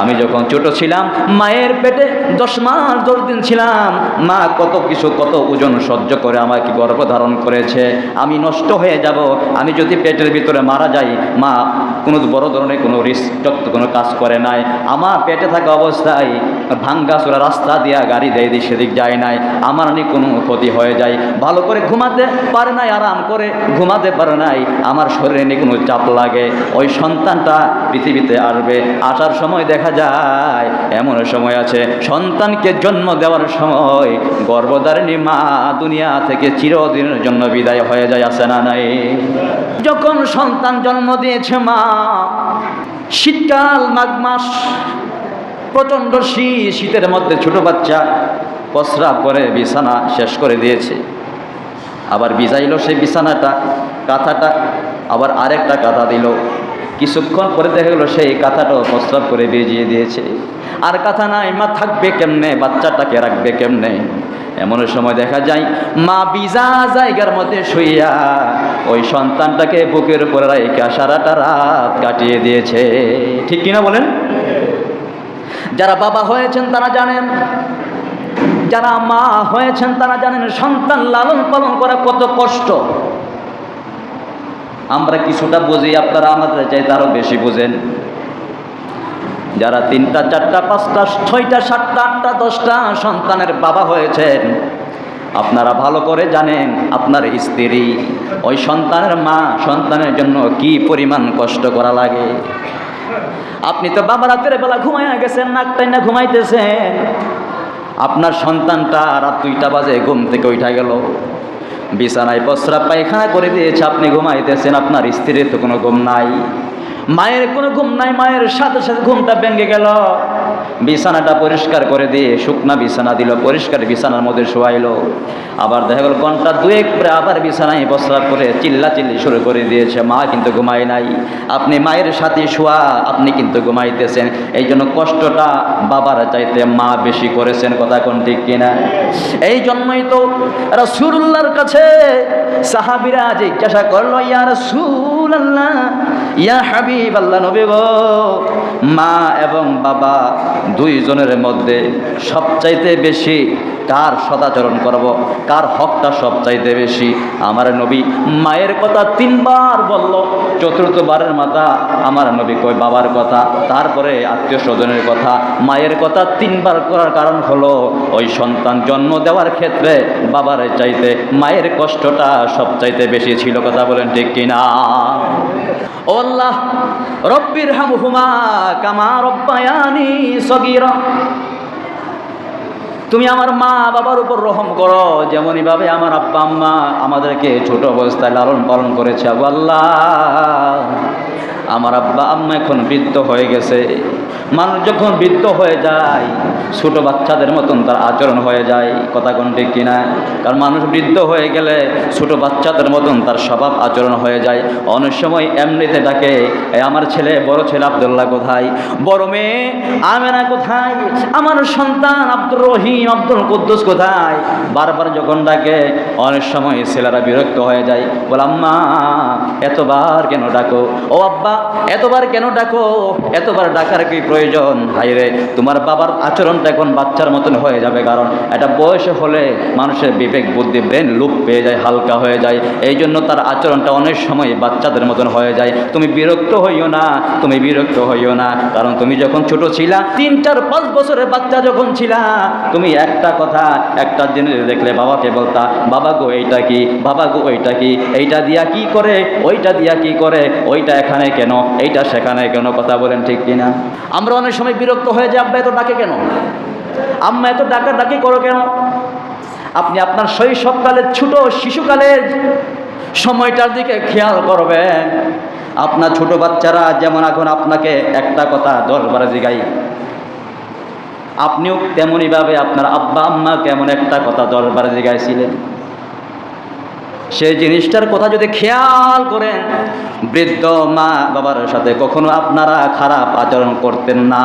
আমি যখন ছোট ছিলাম, মায়ের পেটে দশ মাস, দশ দিন ছিলাম। মা কত কিছু, কত ওজন সহ্য করে আমাকে গর্ভধারণ করেছে। আমি নষ্ট হয়ে যাব। আমি যদি পেটের ভিতরে মারা যাই, মা কোনো বড় ধরনের কোনো রিস্ক কোনো কাজ করে নাই। আমার পেটে থাকা অবস্থায় ভাঙ্গাচোরা রাস্তা দিয়া গাড়ি দেয় দিক সেদিক যায় নাই। আমার নাকি কোনো ক্ষতি হয়ে যায়। ভালো করে ঘুমাতে পারে নাই, আরাম করে ঘুমাতে পারে নাই। আমার শরীরে নিয়ে কোনো চাপ লাগে। ওই সন্তানটা পৃথিবীতে আসবে। আসার সময় দেখা যায়, এমন সময় আছে, সন্তানকে জন্ম দেওয়ার সময় গর্ভধারিণী মা দুনিয়া থেকে চিরদিনের জন্য বিদায় হয়ে যায় আসে না নাই? যখন সন্তান জন্ম দিয়েছে মা, শীতকাল, মাঘ মাস প্রচণ্ড শীত শীতের মধ্যে ছোট বাচ্চা প্রস্রাব করে বিছানা শেষ করে দিয়েছে। আবার ভিজাইলো সেই বিছানাটা, কাঁথাটা, আবার আরেকটা কাঁথা দিল। কিছুক্ষণ পরে দেখা গেলো সেই কাঁথাটাও প্রস্রাব করে বেজিয়ে দিয়েছে। আর কাঁথা নাই, মা থাকবে কেমনে? বাচ্চাটাকে রাখবে কেমনে? এমন সময় দেখা যায়, মা বিজা জায়গার মধ্যে শুইয়া ওই সন্তানটাকে বুকের উপরে রাইকা সারাটা রাত কাটিয়ে দিয়েছে। ঠিক কিনা বলেন? যারা বাবা হয়েছেন তারা জানেন, যারা মা হয়েছেন তারা জানেন সন্তান লালন পালন করা কত কষ্ট। আমরা কিছুটা বুঝি, আপনারা আমাদের চাইতে আরও বেশি বুঝেন। যারা তিনটা, চারটা, পাঁচটা, ছয়টা, সাতটা, আটটা, দশটা সন্তানের বাবা হয়েছেন, আপনারা ভালো করে জানেন আপনার স্ত্রী ওই সন্তানের মা সন্তানের জন্য কি পরিমাণ কষ্ট করা লাগে। আপনি তো বাবা রাতের বেলা ঘুমাইয়া গেছেন নাকটাই না ঘুমাইতেছেন। আপনার সন্তানটা রাত দুইটা বাজে ঘুম থেকে উঠা গেল। বিছানায় প্রস্রাব পায়খানা করে দিয়েছে, আপনি ঘুমাইতেছেন, আপনার স্ত্রীর তো কোনো ঘুম নাই। মায়ের কোনো ঘুম নাই, মায়ের সাথে সাথে ঘুমটা ভেঙে গেল। বিছানাটা পরিষ্কার করে দিয়ে শুকনা বিছানা দিল, পরিষ্কার বিছানার মধ্যে শোয়াইলো। আবার দেখা গেল ঘণ্টা দুয়েক পরে আবার বিছানায় প্রস্রাব করে চিল্লা চিল্লি শুরু করে দিয়েছে, মা কিন্তু ঘুমায় নাই। আপনি মায়ের সাথে শোয়া, আপনি কিন্তু ঘুমাইতেছেন। এই জন্য কষ্টটা বাবার চাইতে মা বেশি করেছেন। কথা কোন ঠিক কিনা? এই জন্যই তো রসুল্লাহর কাছে সাহাবিরা জিজ্ঞাসা করল, ইয়া রসুল আল্লাহ ইয়া হাবিব আল্লাহ নবী গো। মা এবং বাবা দুইজনের মধ্যে সবচাইতে বেশি কার সদাচরণ করব? কার হকটা সবচাইতে বেশি? আমার নবী মায়ের কথা তিনবার বলল। চতুর্থবারের মাথা আমার নবী কই বাবার কথা। তারপরে আত্মীয় স্বজনের কথা মায়ের কথা তিনবার করার কারণ হলো, ওই সন্তান জন্ম দেওয়ার ক্ষেত্রে বাবার চাইতে মায়ের কষ্টটা সবচাইতে বেশি ছিল। কথা বলেন ঠিক কিনা? রব্বির হামহুমা কামা রব্বায়ানি সগীরা। তুমি আমার মা বাবার উপর রহম করো। যেমনইভাবে আমার আব্বা আম্মা আমাদেরকে ছোট অবস্থায় লালন পালন করেছে। আবু আল্লাহ, আমার আব্বা আম্মা এখন বৃদ্ধ হয়ে গেছে। মানুষ যখন বৃদ্ধ হয়ে যায়, ছোট বাচ্চাদের মতন তার আচরণ হয়ে যায়। কথা কোন ঠিক কিনা? কারণ মানুষ বৃদ্ধ হয়ে গেলে ছোট বাচ্চাদের মতন তার স্বভাব আচরণ হয়ে যায়। অনেক সময় এমনিতে ডাকে আমার ছেলে, বড় ছেলে আবদুল্লাহ কোথায়? বড় মেয়ে, আমেনা কোথায়? আমার সন্তান আব্দুর রহিম। আব্দুল কুদ্দুস কোথায়? বারবার যখন ডাকে, অনেক সময় ছেলেরা বিরক্ত হয়ে যায়। বললাম মা এতবার কেন ডাকো? ও আব্বা, এতবার কেন ডাকো? এতবার ডাকার কি প্রয়োজন? হাইরে তোমার বাবার আচরণটা এখন বাচ্চার মতন হয়ে যাবে কারণ এটা বয়স হলে মানুষের বিবেক, বুদ্ধি, ব্রেন লুপ পেয়ে যায়, হালকা হয়ে যায়। এই জন্য তার আচরণটা অনেক সময় বাচ্চাদের মতন হয়ে যায়। তুমি বিরক্ত হইও না, তুমি বিরক্ত হইও না। কারণ তুমি যখন ছোট ছিলা, তিন, চার, পাঁচ বছরের বাচ্চা যখন ছিলা, তুমি একটা কথা, একটা জিনিস দেখলে বাবাকে বলতা, বাবা গো, এইটা কি? বাবা গো, ওইটা কি? এইটা দিয়া কি করে? ওইটা দিয়া কি করে? ওইটা এখানে কেন? এইটা সেখানে কেন? কথা বলেন ঠিক কিনা? আমরা অনেক সময় বিরক্ত হয়ে যে আব্বা এত ডাকে কেন? আম্মা এত ডাকা ডাকি করো কেন? আপনি আপনার শৈশবকালের ছোট শিশুকালের সময়টার দিকে খেয়াল করবেন। আপনার ছোট বাচ্চারা যেমন এখন আপনাকে একটা কথা দশ দশবার জিগাই আপনিও তেমনইভাবে আপনার আব্বা, আম্মা কেমন একটা কথা দরবারে জিগাইছিলেন। সেই জিনিসটার কথা যদি খেয়াল করেন, বৃদ্ধ মা বাবার সাথে কখনো আপনারা খারাপ আচরণ করতেন না।